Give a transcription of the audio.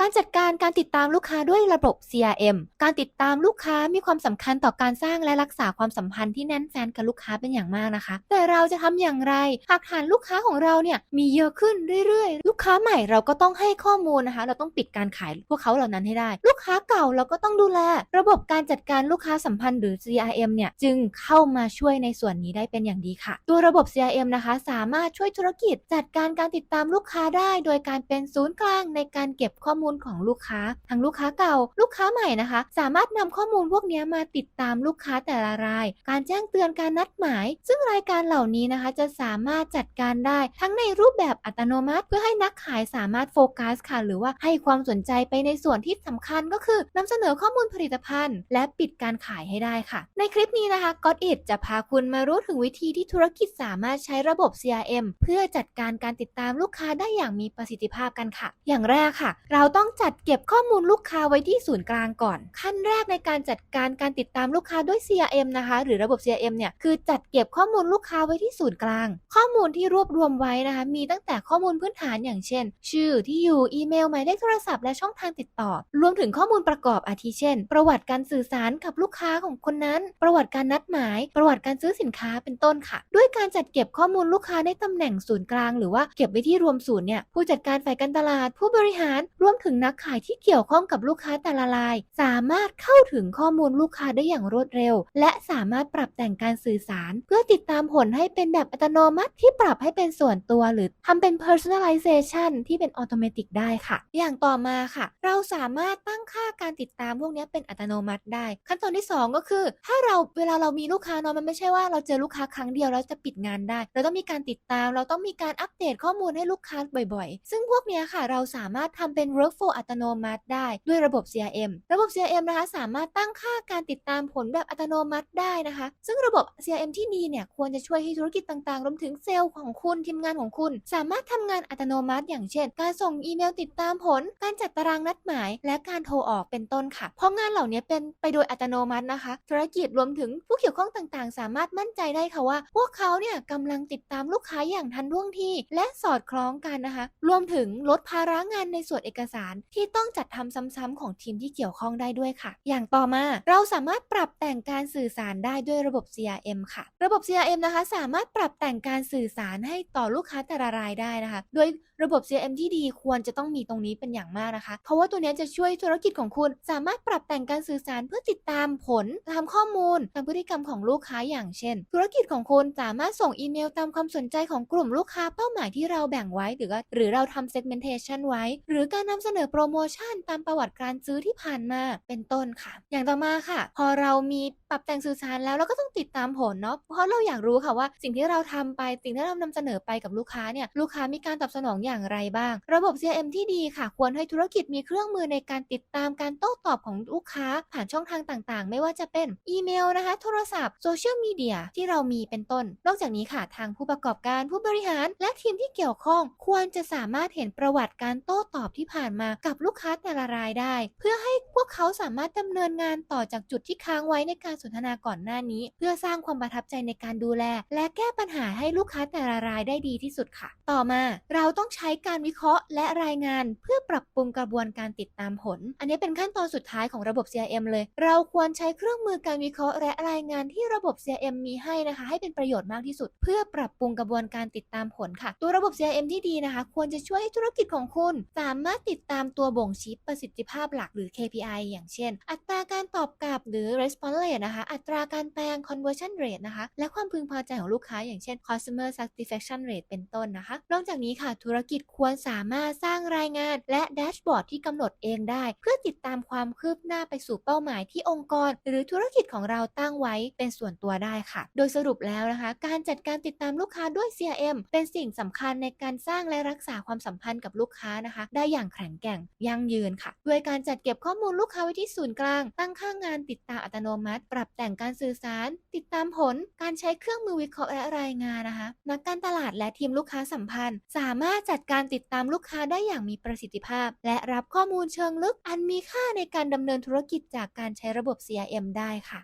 การจัดการการติดตามลูกค้าด้วยระบบ CRM การติดตามลูกค้ามีความสำคัญต่อการสร้างและรักษาความสัมพันธ์ที่แน่นแฟนกับลูกค้าเป็นอย่างมากนะคะ แต่เราจะทำอย่างไร หากฐานลูกค้าของเราเนี่ยมีเยอะขึ้นเรื่อยๆ ลูกค้าใหม่เราก็ต้องให้ข้อมูลนะคะ เราต้องปิดการขายพวกเขาเหล่านั้นให้ได้ ลูกค้าเก่าเราก็ต้องดูแล ระบบการจัดการลูกค้าสัมพันธ์หรือ CRM เนี่ยจึงเข้ามาช่วยในส่วนนี้ได้เป็นอย่างดีค่ะ ตัวระบบ CRM นะคะสามารถช่วยธุรกิจจัดการการติดตามลูกค้าได้ โดยการเป็นศูนย์กลางในการเก็บข้อมูลของลูกค้า ทั้งลูกค้าเก่า ลูกค้าใหม่นะคะ สามารถนำข้อมูลพวกนี้มาติดตามลูกค้าแต่ละราย การแจ้งเตือนการนัดหมาย ซึ่งรายการเหล่านี้นะคะ จะสามารถจัดการได้ทั้งในรูปแบบอัตโนมัติ เพื่อให้นักขายสามารถโฟกัสค่ะ หรือว่าให้ความสนใจไปในส่วนที่สำคัญก็คือนำเสนอข้อมูลผลิตภัณฑ์ และปิดการขายให้ได้ค่ะ ในคลิปนี้นะคะ God It จะพาคุณมารู้ถึงวิธีที่ธุรกิจสามารถใช้ระบบ CRM เพื่อจัดการการติดตามลูกค้าได้อย่างมีประสิทธิภาพกันค่ะ อย่างแรกค่ะ เราต้อง้องจัดเก็บข้อมูลลูกค้าไว้ที่ศูนย์กลางก่อน ขั้นแรกในการจัดการการติดตามลูกค้าด้วย CRM นะคะ หรือระบบ CRM เนี่ยคือจัดเก็บข้อมูลลูกค้าไว้ที่ศูนย์กลาง ข้อมูลที่รวบรวมไว้นะคะ มีตั้งแต่ข้อมูลพื้นฐานอย่างเช่น ชื่อที่อยู่อีเมลหมายเลขโทรศัพท์และช่องทางติดต่อ รวมถึงข้อมูลประกอบอาทิเช่น ประวัติการสื่อสารกับลูกค้าของคนนั้น ประวัติการนัดหมาย ประวัติการซื้อสินค้าเป็นต้นค่ะ ด้วยการจัดเก็บข้อมูลลูกค้าในตำแหน่งศูนย์กลาง หรือว่าเก็บไว้ที่รวมศูนย์เนี่ยผู้จัดการฝ่ายการตลาด ผู้บริหารรวมถึงนักขายที่เกี่ยวข้องกับลูกค้าแต่ละราย สามารถเข้าถึงข้อมูลลูกค้าได้อย่างรวดเร็ว และสามารถปรับแต่งการสื่อสาร เพื่อติดตามผลให้เป็นแบบอัตโนมัติที่ปรับให้เป็นส่วนตัวหรือทำเป็น personalization ที่เป็น automatic ได้ค่ะ อย่างต่อมาค่ะ เราสามารถตั้งค่าการติดตามพวกนี้เป็นอัตโนมัติได้ ขั้นตอนที่ 2 ก็คือ ถ้าเราเวลาเรามีลูกค้าเนาะมันไม่ใช่ว่าเราเจอลูกค้าครั้งเดียวแล้วจะปิดงานได้ เราต้องมีการติดตาม เราต้องมีการอัปเดตข้อมูลให้ลูกค้าบ่อยๆ ซึ่งพวกเนี้ยค่ะเราสามารถทำเป็น work UFO อัตโนมัติได้ด้วยระบบ CRM ระบบ CRM นะคะสามารถตั้งค่าการติดตามผลแบบอัตโนมัติได้นะคะ ซึ่งระบบ CRM ที่ดีเนี่ยควรจะช่วยให้ธุรกิจต่างๆ รวมถึงเซลล์ของคุณทีมงานของคุณ สามารถทำงานอัตโนมัติ อย่างเช่น การส่งอีเมลติดตามผล การจัดตารางนัดหมาย และการโทรออกเป็นต้นค่ะ เพราะงานเหล่านี้เป็นไปโดยอัตโนมัตินะคะ ธุรกิจรวมถึงผู้เกี่ยวข้องต่างๆ สามารถมั่นใจได้ค่ะว่า พวกเขาเนี่ยกำลังติดตามลูกค้าอย่างทันท่วงทีและสอดคล้องกันนะคะ รวมถึงลดภาระงานในส่วนเอกสารที่ต้องจัดทำซ้ำๆของทีมที่เกี่ยวข้องได้ด้วยค่ะ อย่างต่อมาเราสามารถปรับแต่งการสื่อสารได้ด้วยระบบ CRM ค่ะ ระบบ CRM นะคะ สามารถปรับแต่งการสื่อสารให้ต่อลูกค้าแต่ละรายได้นะคะ โดย ระบบ CRM ที่ดีควรจะต้องมีตรงนี้เป็นอย่างมากนะคะ เพราะว่าตัวนี้จะช่วยธุรกิจของคุณ สามารถปรับแต่งการสื่อสารเพื่อติดตามผลตามข้อมูลตามพฤติกรรมของลูกค้าอย่างเช่น ธุรกิจของคุณสามารถส่งอีเมลตามความสนใจของกลุ่มลูกค้าเป้าหมายที่เราแบ่งไว้หรือหรือเราทำ segmentation ไว้ หรือการนำเสนอโปรโมชั่นตามประวัติการซื้อที่ผ่านมาเป็นต้นค่ะ อย่างต่อมาค่ะ พอเรามีปรับแต่งสื่อสารแล้วเราก็ต้องติดตามผลเนาะเพราะเราอยากรู้ค่ะว่า สิ่งที่เราทำไปสิ่งที่เรานำเสนอไปกับลูกค้าเนี่ยลูกค้ามีการตอบสนองอย่างไรบ้าง ระบบ CRM ที่ดีค่ะ ควรให้ธุรกิจมีเครื่องมือในการติดตามการโต้ตอบของลูกค้า ผ่านช่องทางต่างๆ ไม่ว่าจะเป็นอีเมลนะคะ โทรศัพท์โซเชียลมีเดียที่เรามีเป็นต้น นอกจากนี้ค่ะทางผู้ประกอบการผู้บริหาร และทีมที่เกี่ยวข้อง ควรจะสามารถเห็นประวัติการโต้ตอบที่ผ่านมากับลูกค้าแต่ละรายได้ เพื่อให้พวกเขาสามารถดำเนินงานต่อจากจุดที่ค้างไว้ในการสนทนาก่อนหน้านี้ เพื่อสร้างความประทับใจในการดูแล และแก้ปัญหาให้ลูกค้าแต่ละรายได้ดีที่สุดค่ะ ต่อมาเราต้องใช้การวิเคราะห์และรายงาน เพื่อปรับปรุงกระบวนการติดตามผล อันนี้เป็นขั้นตอนสุดท้ายของระบบ CRM เลย เราควรใช้เครื่องมือการวิเคราะห์และรายงานที่ระบบ CRM มีให้นะคะ ให้เป็นประโยชน์มากที่สุด เพื่อปรับปรุงกระบวนการติดตามผลค่ะ ตัวระบบ CRM ที่ดีนะคะ ควรจะช่วยให้ธุรกิจของคุณ สามารถติดตามตัวบ่งชี้ประสิทธิภาพหลักหรือ KPI อย่างเช่น อัตราการตอบกลับหรือ response rate นะคะ อัตราการแปลง conversion rate นะคะ และความพึงพอใจของลูกค้า อย่างเช่น customer satisfaction rate เป็นต้นนะคะ นอกจากนี้ค่ะธุรกิจควรสามารถสร้างรายงาน และแดชบอร์ดที่กำหนดเองได้ เพื่อติดตามความคืบหน้าไปสู่เป้าหมายที่องค์กร หรือธุรกิจของเราตั้งไว้เป็นส่วนตัวได้ค่ะ โดยสรุปแล้วนะคะ การจัดการติดตามลูกค้าด้วย CRM เป็นสิ่งสำคัญในการสร้างและรักษาความสัมพันธ์กับลูกค้านะคะ ได้อย่างแข็งแกร่งยั่งยืนค่ะ ด้วยการจัดเก็บข้อมูลลูกค้าไว้ที่ศูนย์กลาง ตั้งค่างานติดตามอัตโนมัติ ปรับแต่งการสื่อสาร ติดตามผล การใช้เครื่องมือวิเคราะห์และรายงานนะคะ นักการตลาดและทีมลูกค้าสัมพันธ์ สามารถจัดดการติดตามลูกค้าได้อย่างมีประสิทธิภาพ และรับข้อมูลเชิงลึกอันมีค่าในการดำเนินธุรกิจจากการใช้ระบบ CRM ได้ค่ะ